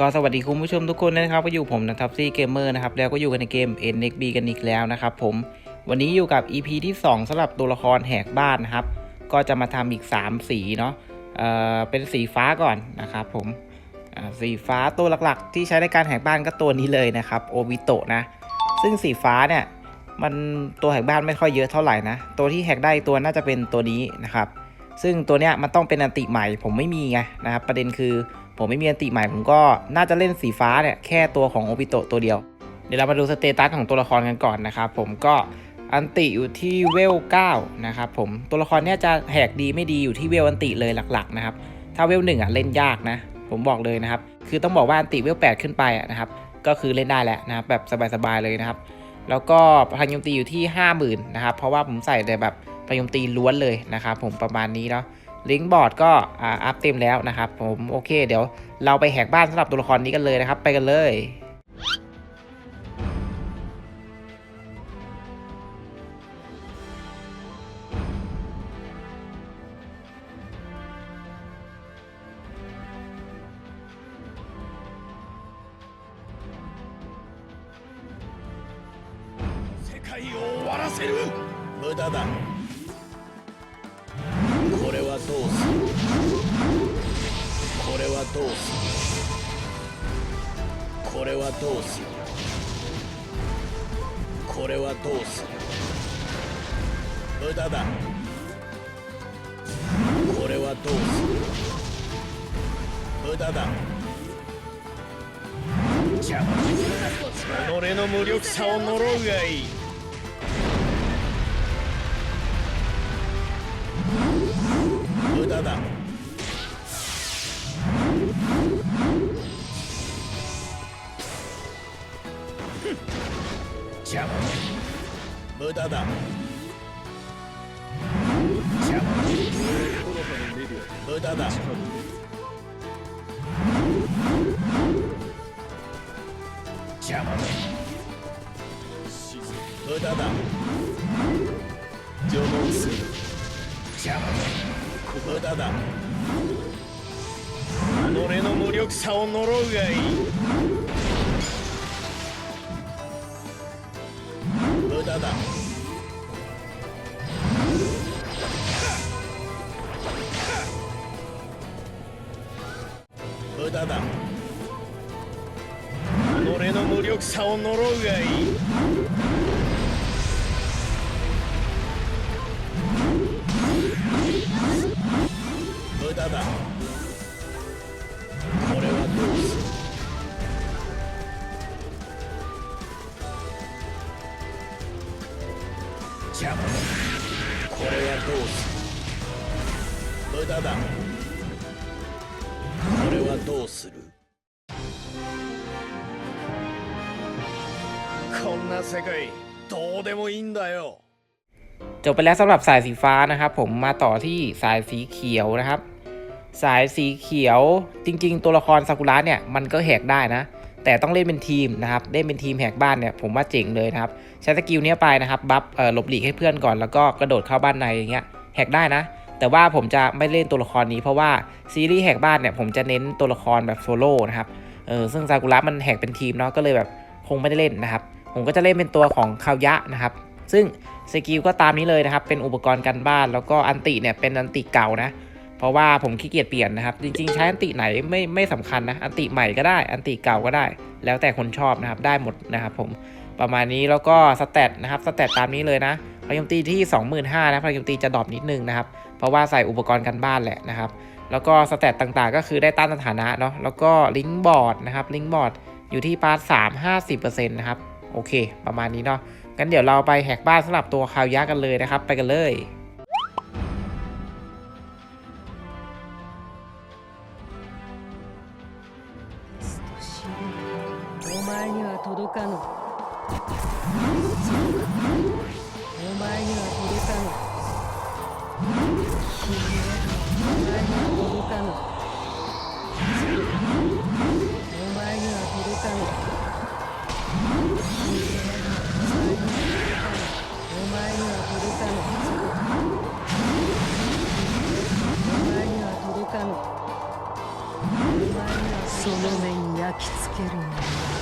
ก็สวัสดีคุณผู้ชมทุกคนนะครับก็อยู่ผมนะทับซี่เกมเมอร์นะครับแล้วก็อยู่กันในเกม NXB กันอีกแล้วนะครับผมวันนี้อยู่กับ EP ที่ 2สำหรับตัวละครแหกบ้านนะครับ ก็จะมาทำอีก 3 สีเนาะเอ่อเป็นสีฟ้าก่อนนะครับผมอ่าสีฟ้าตัวหลักๆ ที่ใช้ในการแหกบ้านก็ตัวนี้เลยนะครับโอบิโตะนะ ซึ่งสีฟ้าเนี่ยมันตัวแหกบ้านไม่ค่อยเยอะเท่าไหร่นะ ตัวที่แหกได้ตัวน่าจะเป็นตัวนี้นะครับ ซึ่งตัวเนี้ยมันต้องเป็นอันติใหม่ผมไม่มีไงนะครับ ประเด็นคือ ผมไม่มีอันติใหม่ผมก็น่าจะเล่นสีฟ้าเนี่ยแค่ตัวของโอปิโตตัวเดียว เดี๋ยวเรามาดูสเตตัสของตัวละครกันก่อนนะครับผมก็อันติอยู่ที่เวล9นะครับผมตัวละครเนี้ยจะแหกดีไม่ดีอยู่ที่เวลอันติเลยหลักๆนะครับถ้าเวลหนึ่งอะเล่นยากนะ ผมบอกเลยนะครับ คือต้องบอกว่าอันติเวล8ขึ้นไปอะนะครับก็คือเล่นได้แหละนะครับแบบสบายๆเลยนะครับแล้วก็พลังโจมตีอยู่ที่ 50,000นะครับเพราะว่าผมใส่แต่แบบพลังโจมตีล้วนเลยนะครับผมประมาณนี้เนาะ ลิงก์บอร์ดก็อ่าอัพเต็มแล้วนะครับผมโอเค เดี๋ยวเราไปแหกบ้านสำหรับตัวละครนี้กันเลยนะครับ ไปกันเลย 世界を終わらせる無駄だ これはどうする？これはどうする？無駄だ。これはどうする無駄だ。邪魔己の無力さを呪うがいい無駄だ。無駄だ。邪魔だ無駄だ。邪魔する。邪魔だ無駄だ。己の無力さを呪うがいい。無駄だ。己の無力さを呪うがいい。無駄だ。これはどうする？邪魔だ。これはどうする？無駄だ。これはどうする？ な世界どうでもいいんだよ จบไปแล้วสำหรับสายสีฟ้านะครับ ผมมาต่อที่สายสีเขียวนะครับ สายสีเขียวจริง ๆ ตัวละครซากุระเนี่ยมันก็แหกได้นะ แต่ต้องเล่นเป็นทีมนะครับเล่นเป็นทีมแหกบ้านเนี่ยผมว่าเจ๋งเลยนะครับใช้สกิลเนี้ยไปนะครับบัฟเอ่อหลบหลีกให้เพื่อนก่อนแล้วก็กระโดดเข้าบ้านในอย่างเงี้ยแหกได้นะ แต่ว่าผมจะไม่เล่นตัวละครนี้เพราะว่าซีรีส์แหกบ้านเนี่ยผมจะเน้นตัวละครแบบโซโล่นะครับเออซึ่งซากุระมันแหกเป็นทีมเนาะก็เลยแบบคงไม่ได้เล่นนะครับ ผมก็จะเล่นเป็นตัวของคาวยะนะครับ ซึ่งสกิลก็ตามนี้เลยนะครับ เป็นอุปกรณ์กันบ้าน แล้วก็อันติเนี่ยเป็นอันติเก่านะ เพราะว่าผมขี้เกียจเปลี่ยนนะครับ จริงๆ ใช้อันติไหนไม่ไม่สำคัญนะ อันติใหม่ก็ได้ อันติเก่าก็ได้ แล้วแต่คนชอบนะครับ ได้หมดนะครับผม ประมาณนี้แล้วก็สเตตนะครับ สเตตตามนี้เลยนะพยมตีที่ 25,000นะพยมตีจะดรอปนิดนึงนะครับ เพราะว่าใส่อุปกรณ์กันบ้านแหละนะครับ แล้วก็สเตตต่างๆ ก็คือได้ต้านสถานะเนาะ แล้วก็ลิงก์บอร์ดนะครับ ลิงก์บอร์ดอยู่ที่พาร์ทสามห้าสิบเปอร์เซ็นต์นะครับ โอเค ประมาณนี้เนาะ งั้นเดี๋ยวเราไปแหกบ้านสำหรับตัวคาวยะกันเลยนะครับ ไปกันเลย お前には届かぬ きつけるもの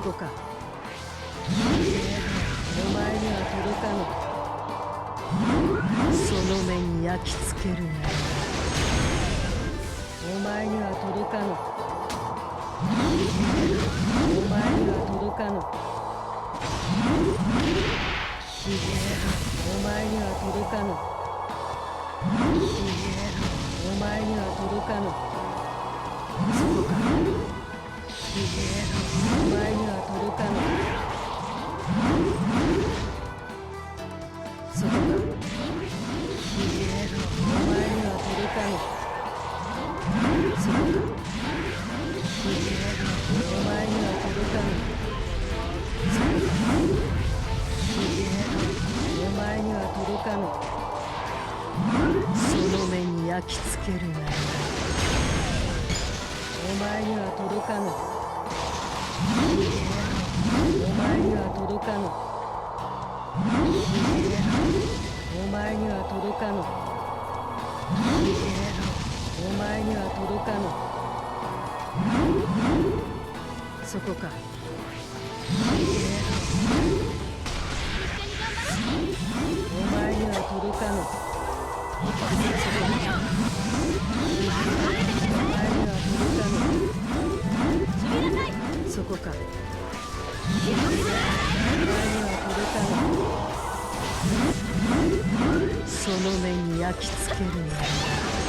こか。お前には届かぬ。その目に焼き付けるなお前には届かぬ。お前には届かぬ。お前には届かぬ。お前には届かぬ。そこかお前には届かぬ。そこかお前には届かぬそこかお前には届かぬそこかお前には届かぬその目に焼き付けるなお前には届かぬ。かぬ。お前には届かぬ。お前には届かぬ。そこか。お前には届かぬ。お前には届かぬ。そこか。その目に焼き付けるなそ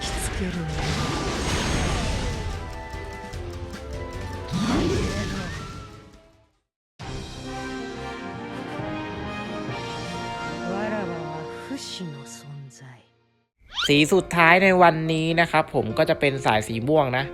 き付けるのわらわは不死の存在 สีสุดท้ายในวันนี้นะครับผมก็จะเป็นสายสีม่วงนะ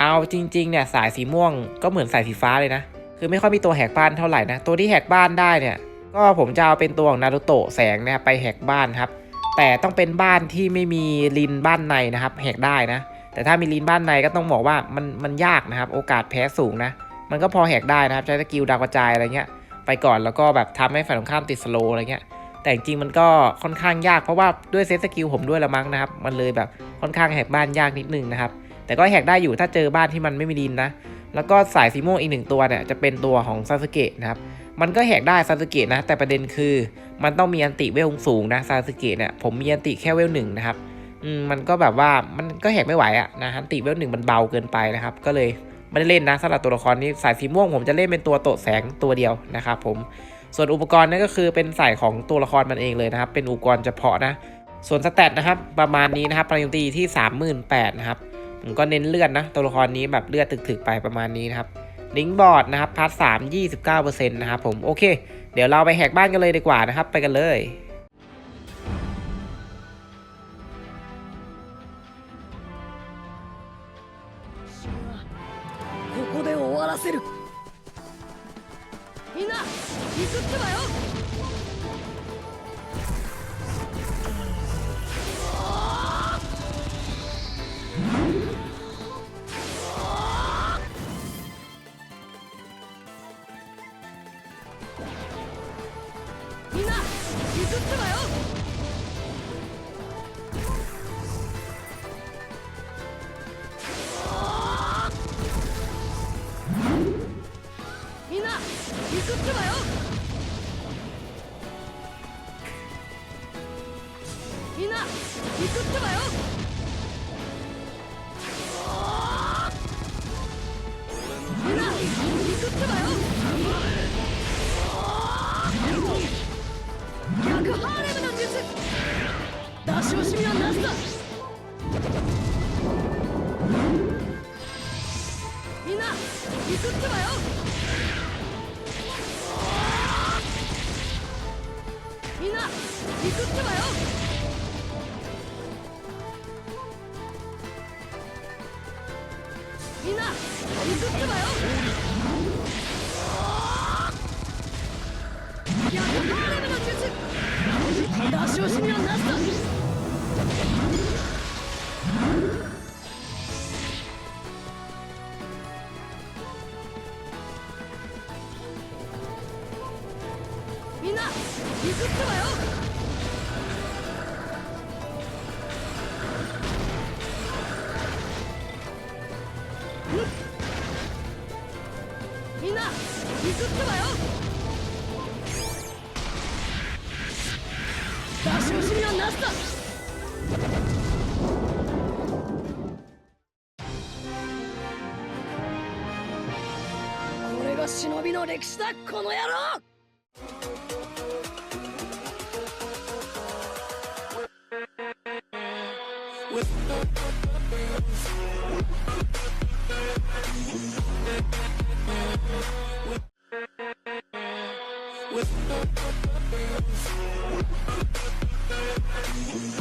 เอาจริงๆเนี่ยสายสีม่วงก็เหมือนสายสีฟ้าเลยนะ คือไม่ค่อยมีตัวแหกบ้านเท่าไหร่นะ ตัวที่แหกบ้านได้เนี่ย ก็ผมจะเอาเป็นตัวของนารูโตะแสงเนี่ยไปแหกบ้านครับ แต่ต้องเป็นบ้านที่ไม่มีลินบ้านในนะครับแหกได้นะ แต่ถ้ามีลินบ้านในก็ต้องบอกว่ามันมันยากนะครับ โอกาสแพ้สูงนะ มันก็พอแหกได้นะครับ ใช้สกิลดาวกระจายอะไรเงี้ยไปก่อนแล้วก็แบบทำให้ฝ่ายตรงข้ามติดสโลอะไรเงี้ยแต่จริงๆมันก็ค่อนข้างยากเพราะว่าด้วยเซตสกิลผมด้วยละมั้งนะครับ มันเลยแบบค่อนข้างแหกบ้านยากนิดนึงนะครับ แต่ก็แหกได้อยู่ถ้าเจอบ้านที่มันไม่มีดินนะ แล้วก็สายสีม่วงอีกหนึ่งตัวเนี่ยจะเป็นตัวของซาสึเกะนะครับ มันก็แหกได้ซาสึเกะนะ แต่ประเด็นคือ มันต้องมีอันติเวลสูงนะซาสึเกะเนี่ยผมมีอันติแค่เวลหนึ่งนะครับมมันก็แบบว่ามันก็แหกไม่ไหวอะนะอันติเวลหนึ่งมันเบาเกินไปนะครับ ก็เลยไม่ได้เล่นนะสำหรับตัวละครนี้สายสีม่วงผมจะเล่นเป็นตัวโตแสงตัวเดียวนะครับผมส่วนอุปกรณ์นั่นก็คือเป็นใส่ของตัวละครมันเองเลยนะครับ เป็นอุปกรณ์เฉพาะนะ ส่วนสแตทนะครับประมาณนี้นะครับพลังตีที่ 38,000นะครับผมก็เน้นเลือดนะตัวละครนี้แบบเลือดถึกๆไปประมาณนี้นะครับ ลิงบอร์ดนะครับพาร์ทสามยี่สิบเก้าเปอร์เซ็นต์นะครับผมโอเค เดี๋ยวเราไปแหกบ้านกันเลยดีกว่านะครับ ไปกันเลย くたわくったわよ。し惜しみはなしだ。みんない行くってばよ。出し惜しみはなしだ。みんな行くってばよ。みんな行くってばよ。俺が忍びの歴史だこの野郎！Thank you.